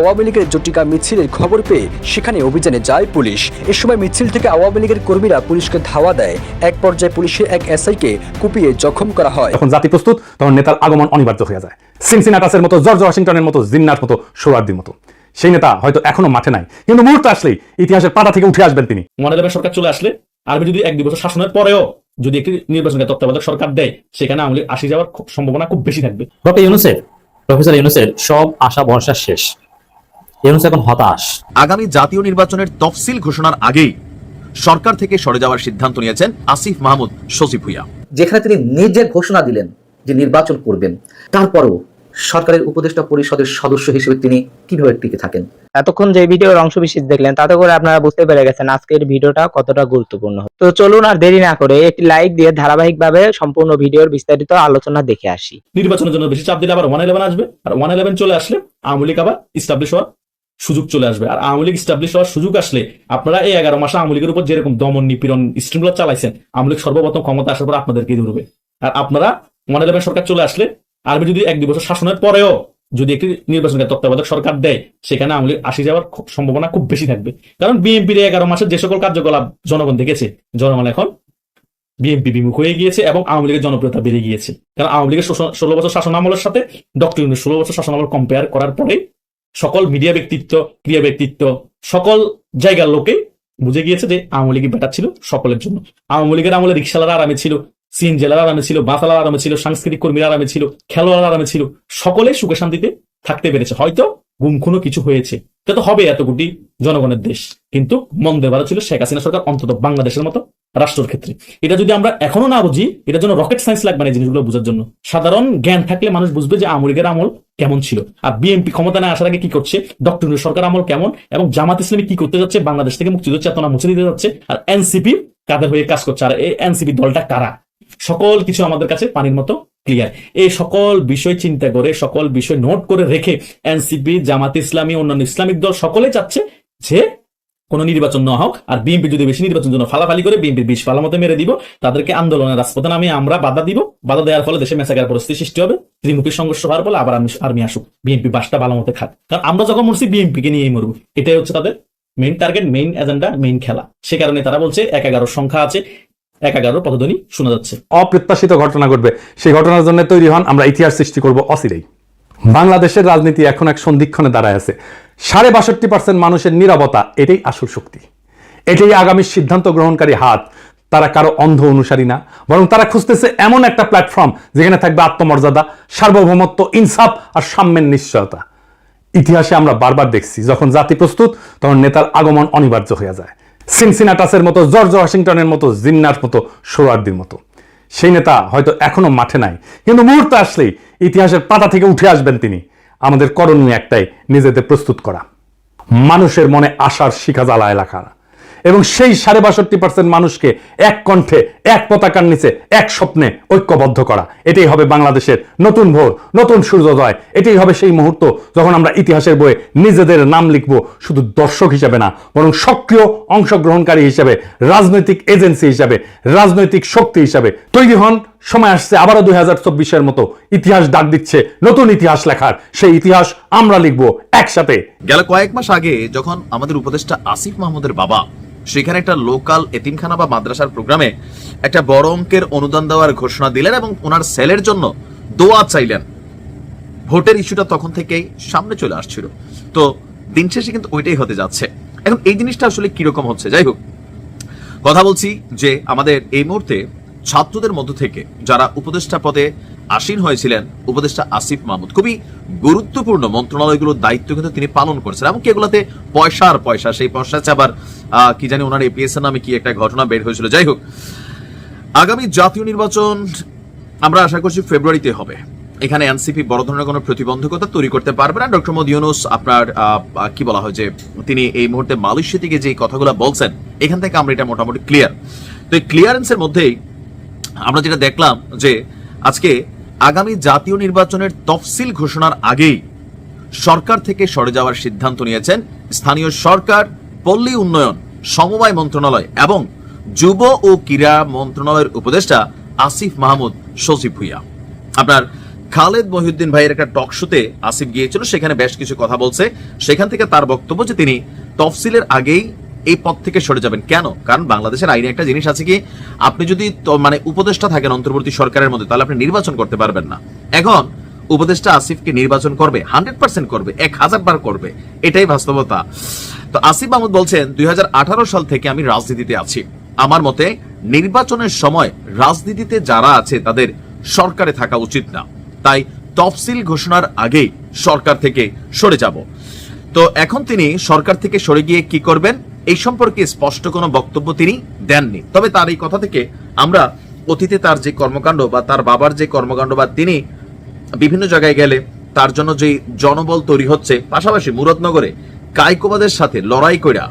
আওয়ামী লীগের জটিকা মিছিলের খবর পেয়ে সেখানে অভিযানে যায় পুলিশ। এ সময় মিছিল থেকে আওয়ামী লীগের কর্মীরা পুলিশকে ধাওয়া দেয়। এক পর্যায়ে পুলিশের এক এসআইকে কুপিয়ে জখম করা হয়। যখন জাতি প্রস্তুত তখন নেতার আগমন অনিবার্য হয়ে যায়। সিনসিনাটাসের মতো জর্জ ওয়াশিংটনের মতো জিন্নার মতো সোয়ার্দির মতো। সেই নেতা হয়তো এখনও মাঠে নাই। কিন্তু মুহূর্তে আসলেই ইতিহাসের পাতা থেকে উঠে আসবেন তিনি। মনে সরকার চলে আসলে আরবি যদি এক দুই বছর শাসনের পরেও যদি একটি নির্বাচনকে তত্ত্বাবধায়ক সরকার দেয় সেখানে আওয়ামী লীগ আসি যাওয়ার খুব সম্ভাবনা খুব বেশি থাকবে। ডক্টর ইউনুসের প্রফেসর ইউনুসের সব আশা ভরসা শেষ। ইউনুস এখন হতাশ। আগামী জাতীয় নির্বাচনের তফসিল ঘোষণার আগেই সরকার থেকে সরে যাওয়ার সিদ্ধান্ত নিয়েছেন আসিফ মাহমুদ সচিব ভুইয়া। যেখানে তিনি নিজে ঘোষণা দিলেন যে নির্বাচন করবেন। তারপরও সরকারের উপদেষ্টা পরিষদের সদস্য হিসেবে তিনি কীভাবে টিকে থাকেন? এতক্ষণ যে ভিডিওর অংশ বিশেষ দেখলেন তাতে করে আপনারা বুঝতে পেরে গেছেন আজকের ভিডিওটা কতটা গুরুত্বপূর্ণ। তো চলুন আর দেরি না করে একটি লাইক দিয়ে ধারাবাহিকভাবে সম্পূর্ণ ভিডিওর বিস্তারিত আলোচনা দেখে আসি। নির্বাচনের জন্য বেশি চাপ দিলে আবার ওয়ান ইলেভেন আসবে আর ওয়ান ইলেভেন চলে আসলে আওয়ামী লীগ আবার ইস্টাবলিশ হওয়ার সুযোগ চলে আসবে। আর আওয়ামী লীগ ইস্টাবলিশ হওয়ার সুযোগ আসলে আপনারা এই এগারো মাসে আওয়ামী লীগের উপর যেরকম দমন নিপীড়ন স্ট্রিমগুলো চালাইছেন, আওয়ামী লীগ সর্বপ্রথম ক্ষমতা আসার পর আপনাদেরকে ধরবে। আর আপনারা ওয়ান ইলেভেন সরকার চলে আসলে আরবি যদি এক দুই বছর শাসনের পরেও যদি একটি নির্বাচনকে তত্ত্বাবধায়ক সরকার দেয়, সেখানে আওয়ামী লীগ আসি যাওয়ার সম্ভাবনা খুব বেশি থাকবে। কারণ বিএনপির এগারো মাসের যে সকল কার্যকলাপ জনগণ দেখেছে, জনগণ এখন বিএনপি বিমুখ হয়ে গিয়েছে এবং আওয়ামী লীগের জনপ্রিয়তা বেড়ে গিয়েছে। কারণ আওয়ামী লীগের ষোলো বছর শাসন আমলের সাথে ডক্টর ষোলো বছর শাসন আমল কম্পেয়ার করার পরে সকল মিডিয়া ব্যক্তিত্ব, ক্রিয়া ব্যক্তিত্ব, সকল জায়গার লোকে বুঝে গিয়েছে যে আওয়ামী লীগ বেটার ছিল সকলের জন্য। আওয়ামী লীগের আমলে রিক্সালার আরামে ছিল সিন জেলার আরামে ছিল বাতালার আরামে ছিল, সাংস্কৃতিক কর্মীর আরামে ছিল খেলোয়াড় আরামে ছিল, সকলে সুখে শান্তিতে থাকতে পেরেছে। হয়তো গুম খুনো কিছু হয়েছে। এটা তো হবে এত কোটি জনগণের দেশ। কিন্তু মন্দে ভালো ছিল শেখ হাসিনা সরকার, অন্তত বাংলাদেশের মতো রাষ্ট্রের ক্ষেত্রে। এটা যদি আমরা এখনও না বুঝি এটার জন্য রকেট সায়েন্স লাগবে না জিনিসগুলো বোঝার জন্য। সাধারণ জ্ঞান থাকলে মানুষ বুঝবে যে লীগের আমল কেমন ছিল। আর বিএনপি ক্ষমতা আসার আগে কি করছে? ডক্টর সরকার আমল কেমন? এবং জামাত ইসলামী কি করতে যাচ্ছে? বাংলাদেশ থেকে মুক্তিযুদ্ধ চেতনা মুছে দিতে যাচ্ছে। আর এনসিপি কাদের হয়ে কাজ করছে? আর এই এনসিপি দলটা কারা? সকল কিছু আমাদের কাছে পানির মতো ক্লিয়ার এই সকল বিষয় চিন্তা করে, সকল বিষয় নোট করে রেখে এনসিপি জামাত ইসলামী, অন্যান্য ইসলামিক দল সকলে চাচ্ছে যে কোনো নির্বাচন না হোক, আর বিএনপি যদি বেশি নির্বাচন জন্য ফালাফালি করে বিএনপি বিষ ফালা মতো মেরে দিব, তাদেরকে আন্দোলনের রাজপথে নামে আমরা বাধা দিব। বাধা দেওয়ার ফলে দেশে মেসাগার পরিস্থিতি সৃষ্টি হবে, ত্রিমুখী সংঘর্ষ হওয়ার ফলে আবার আর্মি- আসুক। বিএনপি বাসটা ভালো মতো খাক। কারণ আমরা যখন মরছি বিএনপি কে নিয়েই মরবো। এটাই হচ্ছে তাদের main target main agenda main খেলা। সে কারণে তারা বলছে, এক এগারোর সংখ্যা আছে, এক এগারোর পদধ্বনি শোনা যাচ্ছে। অপ্রত্যাশিত ঘটনা ঘটবে। সেই ঘটনার জন্য তৈরি হন, আমরা ইতিহাস সৃষ্টি করব অচিরেই। বাংলাদেশের রাজনীতি এখন এক সন্ধিক্ষণে দাঁড়ায় আছে। সাড়ে বাষট্টি পার্সেন্ট মানুষের নিরবতা, এটাই আসল শক্তি। এটাই আগামী সিদ্ধান্ত গ্রহণকারী হাত। তারা কারও অন্ধ অনুসারী না, বরং তারা খুঁজতেছে এমন একটা প্ল্যাটফর্ম যেখানে থাকবে আত্মমর্যাদা, সার্বভৌমত্ব, ইনসাফ আর সাম্যের নিশ্চয়তা। ইতিহাসে আমরা বারবার দেখছি, যখন জাতি প্রস্তুত, তখন নেতার আগমন অনিবার্য হয়ে যায়। সিনসিনাটাসের মতো, জর্জ ওয়াশিংটনের মতো, জিন্নার মতো, সোয়ার্দির মতো। সেই নেতা হয়তো এখনও মাঠে নাই, কিন্তু মুহূর্তে আসলেই ইতিহাসের পাতা থেকে উঠে আসবেন তিনি। আমাদের করণীয় একটাই, নিজেদের প্রস্তুত করা। মানুষের মনে আশার শিখা জ্বালায় লেখা। এবং সেই সাড়ে বাষট্টি পার্সেন্ট মানুষকে এক কণ্ঠে, এক পতাকার নিচে, এক স্বপ্নে ঐক্যবদ্ধ করা। এটাই হবে বাংলাদেশের নতুন ভোর, নতুন সূর্যোদয়। এটাই হবে সেই মুহূর্ত যখন আমরা ইতিহাসের বইয়ে নিজেদের নাম লিখব শুধু দর্শক হিসেবে না, বরং সক্রিয় অংশগ্রহণকারী হিসেবে, রাজনৈতিক এজেন্সি হিসাবে, রাজনৈতিক শক্তি হিসাবে তৈরি হন সময় আসছে, আবারও দুই হাজার চব্বিশের মতো ইতিহাস ডাক দিচ্ছে, নতুন ইতিহাস লেখার। সেই ইতিহাস আমরা লিখব একসাথে। গেল কয়েক মাস আগে যখন আমাদের উপদেষ্টা আসিফ মাহমুদের বাবা সেখানে একটা লোকাল এতিমখানা বা মাদ্রাসার প্রোগ্রামে একটা বড় অঙ্কের অনুদান দেওয়ার ঘোষণা দিলেন এবং ওনার সেলের জন্য দোয়া চাইলেন। ভোটের ইস্যুটা তখন থেকেই সামনে চলে আসছিল। তো দিন শেষে কিন্তু ওইটাই হতে যাচ্ছে। এখন এই জিনিসটা আসলে কীরকম হচ্ছে? যাই হোক, কথা বলছি যে আমাদের এই মুহূর্তে ছাত্রদের মধ্য থেকে যারা উপদেষ্টা পদে আসীন হয়েছিলেন, উপদেষ্টা আসিফ মাহমুদ। খুবই গুরুত্বপূর্ণ মন্ত্রণালয়গুলোর দায়িত্ব কিন্তু তিনি পালন করছেন এমনকি এগুলোতে পয়সার পয়সা, সেই পয়সা আবার কি জানি ওনার এপিএস নামে কি একটা ঘটনা বের হয়েছিল। যাই হোক, আগামী জাতীয় নির্বাচন আমরা আশা করছি ফেব্রুয়ারিতে হবে। এখানে এনসিপি বড় ধরনের কোনো প্রতিবন্ধকতা তৈরি করতে পারবে না। ডক্টর মোদী ইউনুস আপনার কি বলা হয় যে তিনি এই মুহূর্তে মালয়েশিয়া থেকে যে কথাগুলো বলছেন, এখান থেকে আমরা এটা মোটামুটি ক্লিয়ার তো এই ক্লিয়ারেন্সের মধ্যেই আমরা যেটা দেখলাম যে আজকে আগামী জাতীয় নির্বাচনের তফসিল ঘোষণার আগেই সরকার থেকে সরে যাওয়ার সিদ্ধান্ত নিয়েছেন স্থানীয় সরকার, পল্লী উন্নয়ন, সমবায় মন্ত্রণালয় এবং যুব ও ক্রীড়া মন্ত্রণালয়ের উপদেষ্টা আসিফ মাহমুদ সচিব ভুইয়া। আপনার খালেদ মহিউদ্দিন ভাইয়ের একটা টক শোতে আসিফ গিয়েছিল, সেখানে বেশ কিছু কথা বলছে। সেখান থেকে তার বক্তব্য যে তিনি তফসিলের আগেই এই পদ থেকে সরে যাবেন। কেন? কারণ বাংলাদেশের আইনে একটা জিনিস আছে কি, আপনি যদি মানে উপদেষ্টা থাকেন অন্তর্বর্তী সরকারের মধ্যে, তাহলে আপনি নির্বাচন করতে পারবেন না। এখন উপদেষ্টা আসিফকে নির্বাচন করবে, হান্ড্রেড পার্সেন্ট করবে, এক হাজার বার করবে, এটাই বাস্তবতা। তো আসিফ মাহমুদ বলছেন, দুই হাজার আঠারো সাল থেকে আমি রাজনীতিতে আছি। আমার মতে নির্বাচনের সময় রাজনীতিতে যারা আছে, তাদের সরকারে থাকা উচিত না। তাই তফসিল ঘোষণার আগেই সরকার থেকে সরে যাব। তো এখন তিনি সরকার থেকে সরে গিয়ে কি করবেন? এই সম্পর্কে স্পষ্ট কোনো বক্তব্য তিনি দেননি। তবে তার এই কথা থেকে আমরা অতীতে তার যে কর্মকাণ্ড বা তার বাবার যে কর্মকাণ্ড বা তিনি বিভিন্ন জায়গায় গেলে তার জন্য যে জনবল তৈরি হচ্ছে, পাশাপাশি মুরাদনগরে কায়কোবাদের সাথে লড়াই কইরা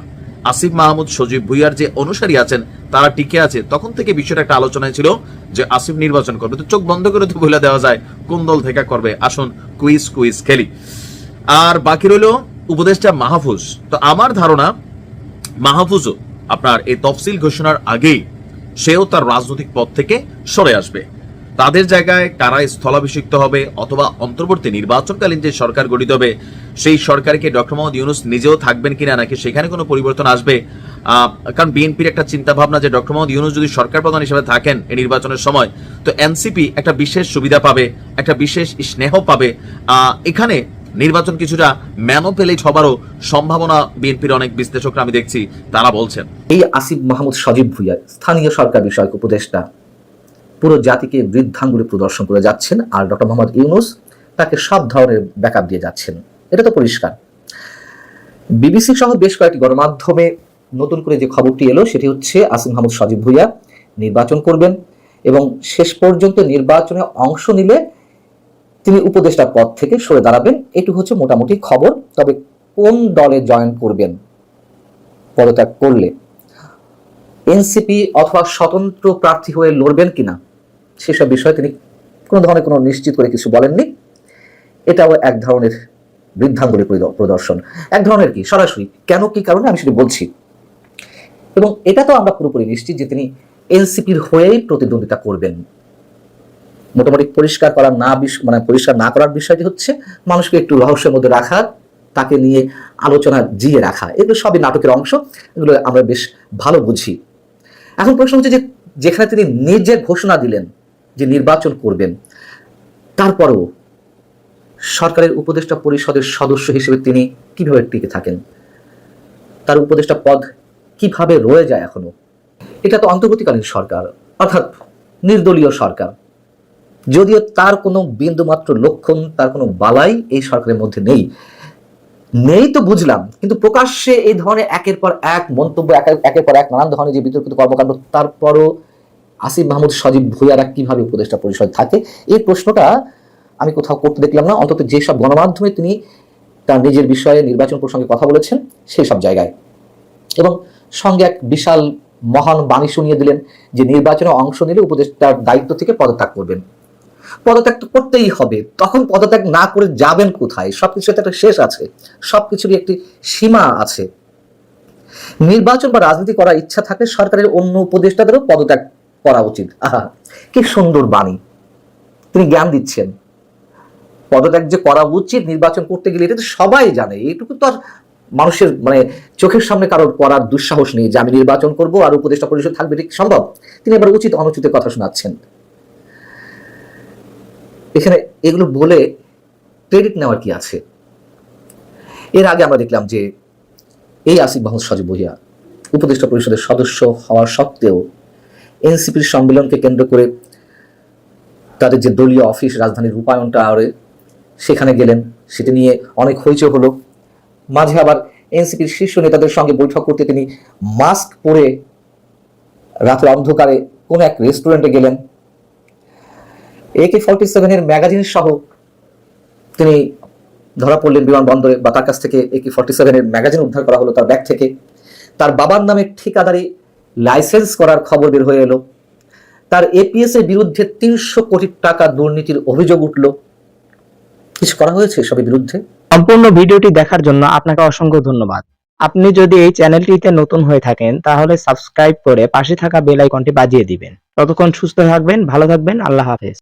আসিফ মাহমুদ, সজীব ভুইয়ার যে অনুসারী আছেন, তারা টিকে আছে। তখন থেকে বিষয়টা একটা আলোচনায় ছিল যে আসিফ নির্বাচন করবে। তো চোখ বন্ধ করে তো বলে দেওয়া যায়, কোন দল থেকে করবে? আসুন, কুইজ কুইজ খেলি। আর বাকি রইল উপদেষ্টা মাহফুজ। তো আমার ধারণা মাহফুজও আপনার এই তফসিল ঘোষণার আগেই সেও তার রাজনৈতিক পদ থেকে সরে আসবে। তাদের জায়গায় কারা স্থলাভিষিক্ত হবে অথবা অন্তর্বর্তী নির্বাচনকালীন যে সরকার গঠিত হবে, সেই সরকারকে ডক্টর মোহাম্মদ ইউনুস নিজেও থাকবেন কিনা নাকি সেখানে কোনো পরিবর্তন আসবে? কারণ বিএনপির একটা চিন্তা ভাবনা যে ডক্টর মোহাম্মদ ইউনুস যদি সরকার প্রধান হিসেবে থাকেন এই নির্বাচনের সময়, তো এনসিপি একটা বিশেষ সুবিধা পাবে, একটা বিশেষ স্নেহ পাবে। এখানে নির্বাচন কিছুটা ম্যানোপেলেট হবারও সম্ভাবনা বিএনপির অনেক বিশ্লেষকরা আমি দেখছি, তারা বলছেন। এই আসিফ মাহমুদ সজীব ভুইয়া স্থানীয় সরকার বিষয়ক উপদেষ্টা, পুরো জাতিকে বৃদ্ধাঙ্গুলি প্রদর্শন করে যাচ্ছেন আর ডক্টর মোহাম্মদ ইউনুস তাকে সব ধরনের ব্যাকআপ দিয়ে যাচ্ছেন। এটা তো পরিষ্কার। বিবিসি সহ বেশ কয়েকটি গণমাধ্যমে নতুন করে যে খবরটি এলো সেটি হচ্ছে আসিফ মাহমুদ সজীব ভুইয়া নির্বাচন করবেন এবং শেষ পর্যন্ত নির্বাচনে অংশ নিলে তিনি উপদেষ্টা পদ থেকে সরে দাঁড়াবেন। এটুকু হচ্ছে মোটামুটি খবর। তবে কোন দলে জয়েন করবেন, পদত্যাগ করলে? এনসিপি অথবা স্বতন্ত্র প্রার্থী হয়ে লড়বেন কিনা, সেসব বিষয়ে তিনি কোনো ধরনের কোনো নিশ্চিত করে কিছু বলেননি। এটাও এক ধরনের বৃদ্ধাঙ্গুলি প্রদর্শন। এক ধরনের কি? সরাসরি। কেন, কি কারণে? আমি সেটা বলছি। এবং এটা তো আমরা পুরোপুরি নিশ্চিত যে তিনি এনসিপির হয়েই প্রতিদ্বন্দ্বিতা করবেন। মোটামুটি পরিষ্কার করা না মানে পরিষ্কার না করার বিষয়টি হচ্ছে মানুষকে একটু রহস্যের মধ্যে রাখা, তাকে নিয়ে আলোচনা জিয়ে রাখা। এগুলো সবই নাটকের অংশ, এগুলো আমরা বেশ ভালো বুঝি। এখন প্রশ্ন হচ্ছে যে, যেখানে তিনি নিজে ঘোষণা দিলেন যে নির্বাচন করবেন, তারপরেও সরকারের উপদেষ্টা পরিষদের সদস্য হিসেবে তিনি কীভাবে টিকে থাকেন? তার উপদেষ্টা পদ কীভাবে রয়ে যায় এখনও? এটা তো অন্তর্বর্তীকালীন সরকার, অর্থাৎ নির্দলীয় সরকার। যদিও তার কোনো বিন্দুমাত্র লক্ষণ, তার কোনো বালাই এই সরকারের মধ্যে নেই। নেই তো বুঝলাম, কিন্তু প্রকাশ্যে এই ধরনের একের পর এক মন্তব্য, একের- পর এক নানান ধরনের যে বিতর্কিত কর্মকাণ্ড, তারপরও আসিফ মাহমুদ সজীব ভুইয়ারা কীভাবে উপদেষ্টা পরিষদ থাকে, এই প্রশ্নটা আমি কোথাও করতে দেখলাম না। অন্তত যেসব গণমাধ্যমে তিনি তার নিজের বিষয়ে নির্বাচন প্রসঙ্গে কথা বলেছেন সেই সব জায়গায়। এবং সঙ্গে এক বিশাল মহান বাণী শুনিয়ে দিলেন যে নির্বাচনে অংশ নিলে উপদেষ্টার দায়িত্ব থেকে পদত্যাগ করবেন। পদত্যাগ তো করতেই হবে। তখন পদত্যাগ না করে যাবেন কোথায়? সবকিছুর তো একটা শেষ আছে। সবকিছুরই একটি সীমা আছে। নির্বাচন বা রাজনীতি করার ইচ্ছা থাকলে সরকারের অন্য উপদেষ্টাদেরও পদত্যাগ করা উচিত। আহা, কি সুন্দর বাণী। তিনি জ্ঞান দিচ্ছেন। পদত্যাগ যে করা উচিত নির্বাচন করতে গেলে, এটা তো সবাই জানে। এইটুকু তো আর মানুষের মানে চোখের সামনে কারোর করার দুঃসাহস নেই যে আমি নির্বাচন করব আর উপদেষ্টা পরিষদ থাকবে। এটা সম্ভব? তিনি এবার উচিত অনুচিতের কথা শোনাচ্ছেন। এখানে এগুলো বলে ক্রেডিট নেওয়ার কি আছে? এর আগে আমরা দেখলাম যে এই আসিফ মাহমুদ সজীব বহিয়া উপদেষ্টা পরিষদের সদস্য হওয়ার সত্ত্বেও এনসিপির সম্মেলনকে কেন্দ্র করে তাদের যে দলীয় অফিস রাজধানীর রূপায়ণ টাওয়ারে সেখানে গেলেন, সেটা নিয়ে অনেক হইচই হলো। মাঝে আবার এনসিপির শীর্ষ নেতাদের সঙ্গে বৈঠক করতে তিনি মাস্ক পরে রাতের অন্ধকারে কোন এক রেস্টুরেন্টে গেলেন। একে ফর্টি সেভেনের ম্যাগাজিন সহ তিনি ধরা পড়লেন বিমানবন্দরে বা তার কাছ থেকে একে ফর্টি সেভেনের ম্যাগাজিন উদ্ধার করা হলো তার ব্যাগ থেকে। তার বাবার নামে ঠিকাদারি লাইসেন্স করার খবর বের হয়ে এলো। তার এপিএস এর বিরুদ্ধে তিনশো কোটি টাকা দুর্নীতির অভিযোগ উঠল। কিছু করা হয়েছে সবের বিরুদ্ধে? সম্পূর্ণ ভিডিওটি দেখার জন্য আপনাকে অসংখ্য ধন্যবাদ। আপনি যদি এই চ্যানেলটিতে নতুন হয়ে থাকেন, তাহলে সাবস্ক্রাইব করে পাশে থাকা বেল আইকনটি বাজিয়ে দিবেন। ততক্ষণ সুস্থ থাকবেন, ভালো থাকবেন, আল্লাহ হাফেজ।